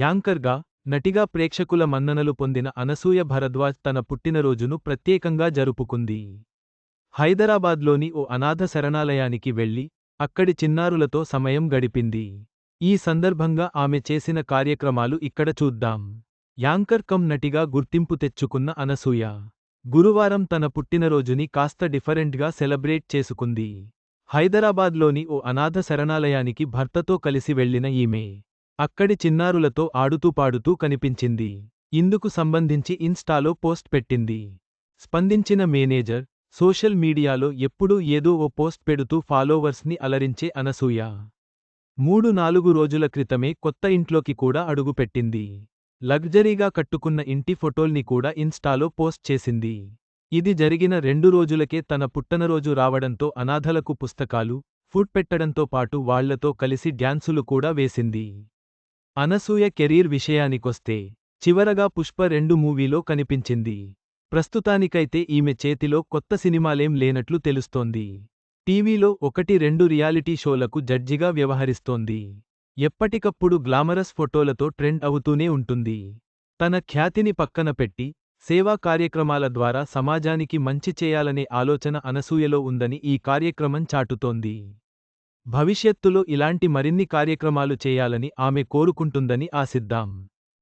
యాంకర్గా నటిగా ప్రేక్షకుల మన్ననలు పొందిన అనసూయ భరద్వాజ్ తన పుట్టినరోజును ప్రత్యేకంగా జరుపుకుంది. హైదరాబాద్లోని ఓ అనాథ శరణాలయానికి వెళ్ళి అక్కడి చిన్నారులతో సమయం గడిపింది. ఈ సందర్భంగా ఆమె చేసిన కార్యక్రమాలు ఇక్కడ చూద్దాం. యాంకర్ కమ్ నటిగా గుర్తింపు తెచ్చుకున్న అనసూయ గురువారం తన పుట్టినరోజుని కాస్త డిఫరెంట్గా సెలబ్రేట్ చేసుకుంది. హైదరాబాద్లోని ఓ అనాథ శరణాలయానికి భర్తతో కలిసి వెళ్ళిన ఈమె అక్కడి చిన్నారులతో ఆడుతూ పాడుతూ కనిపించింది. ఇందుకు సంబంధించి ఇన్స్టాలో పోస్ట్ పెట్టింది. స్పందించిన మేనేజర్ సోషల్ మీడియాలో ఎప్పుడూ ఏదో ఓ పోస్ట్ పెడుతూ ఫాలోవర్స్ని అలరించే అనసూయ. మూడు నాలుగు రోజుల క్రితమే కొత్త ఇంట్లోకి కూడా అడుగుపెట్టింది లగ్జరీగా కట్టుకున్న ఇంటి ఫోటోల్ని కూడా ఇన్స్టాలో పోస్ట్ చేసింది. ఇది జరిగిన రెండు రోజులకే తన పుట్టనరోజు రావడంతో అనాథలకు పుస్తకాలు ఫుడ్ పెట్టడంతో పాటు వాళ్ళతో కలిసి డ్యాన్సులు కూడా వేసింది. అనసూయ కెరీర్ విషయానికొస్తే చివరగా పుష్ప రెండు మూవీలో కనిపించింది. ప్రస్తుతానికైతే ఈమె చేతిలో కొత్త సినిమాలేం లేనట్లు తెలుస్తోంది. టీవీలో ఒకటి రెండు రియాలిటీ షోలకు జడ్జిగా వ్యవహరిస్తోంది. ఎప్పటికప్పుడు గ్లామరస్ ఫోటోలతో ట్రెండ్ అవుతూనే ఉంటుంది. తన ఖ్యాతిని పక్కన పెట్టి సేవా కార్యక్రమాల ద్వారా సమాజానికి మంచి చేయాలనే ఆలోచన అనసూయలో ఉందని ఈ కార్యక్రమం చాటుతోంది. భవిష్యత్తులో ఇలాంటి మరిన్ని కార్యక్రమాలు చేయాలని ఆమె కోరుకుంటుందని ఆశిద్దాం.